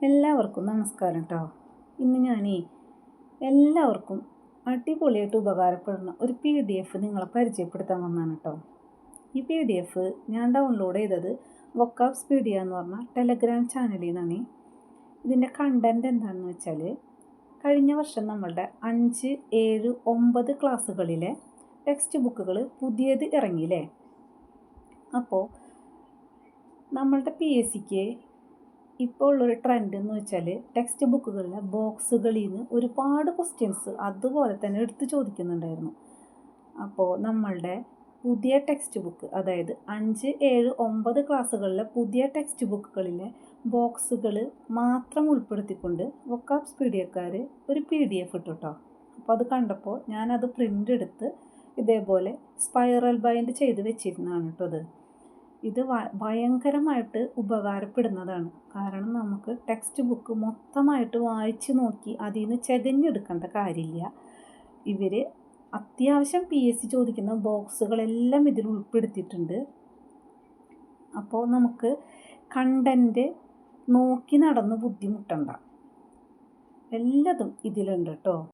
എല്ലാവർക്കും നമസ്കാരം കേട്ടോ ഇന്ന് ഞാനേ എല്ലാവർക്കും അടിപൊളിയായിട്ട് ഉപകാരപ്പെടുന്ന ഒരു പി ഡി എഫ് നിങ്ങളെ പരിചയപ്പെടുത്താൻ വന്നാണ് കേട്ടോ ഈ പി ഡി എഫ് ഞാൻ ഡൗൺലോഡ് ചെയ്തത് വൊക്കാബ് സ്പീഡിയ എന്ന് പറഞ്ഞ ടെലഗ്രാം ചാനലിൽ നിന്നാണ് ഇതിന്റെ കണ്ടന്റ് എന്താണെന്ന് വെച്ചാൽ കഴിഞ്ഞ വർഷം നമ്മളുടെ അഞ്ച് ഏഴ് ഒമ്പത് ക്ലാസ്സുകളിലെ ടെക്സ്റ്റ് ബുക്കുകൾ പുതിയത് ഇറങ്ങിയില്ലേ? അപ്പോൾ നമ്മളുടെ പി എസ് സിക്ക് ഇപ്പോൾ ഉള്ളൊരു ട്രെൻഡ് എന്ന് വെച്ചാൽ ടെക്സ്റ്റ് ബുക്കുകളിലെ ബോക്സുകളിൽ നിന്ന് ഒരുപാട് ക്വസ്റ്റ്യൻസ് അതുപോലെ തന്നെ എടുത്ത് ചോദിക്കുന്നുണ്ടായിരുന്നു. അപ്പോൾ നമ്മളുടെ പുതിയ ടെക്സ്റ്റ് ബുക്ക് അതായത് അഞ്ച് ഏഴ് ഒമ്പത് ക്ലാസ്സുകളിലെ പുതിയ ടെക്സ്റ്റ് ബുക്കുകളിലെ ബോക്സുകൾ മാത്രം ഉൾപ്പെടുത്തിക്കൊണ്ട് വൊക്കാബ് സ്പീഡിയക്കാർ ഒരു പി ഡി എഫ് ഇട്ടു കേട്ടോ അപ്പോൾ അത് കണ്ടപ്പോൾ ഞാനത് പ്രിന്റ് എടുത്ത് ഇതേപോലെ സ്പൈറൽ ബൈൻഡ് ചെയ്ത് വെച്ചിരുന്നതാണ് കേട്ടോ അത്. ഇത് ഭയങ്കരമായിട്ട് ഉപകാരപ്പെടുന്നതാണ്. കാരണം നമുക്ക് ടെക്സ്റ്റ് ബുക്ക് മൊത്തമായിട്ട് വായിച്ച് നോക്കി അതിൽ നിന്ന് ചകഞ്ഞെടുക്കേണ്ട കാര്യമില്ല. ഇവർ അത്യാവശ്യം പി എസ് സി ചോദിക്കുന്ന ബോക്സുകളെല്ലാം ഇതിൽ ഉൾപ്പെടുത്തിയിട്ടുണ്ട്. അപ്പോൾ നമുക്ക് കണ്ടന്റ് നോക്കി നടന്ന് ബുദ്ധിമുട്ടണ്ട. എല്ലാതും ഇതിലുണ്ട് കേട്ടോ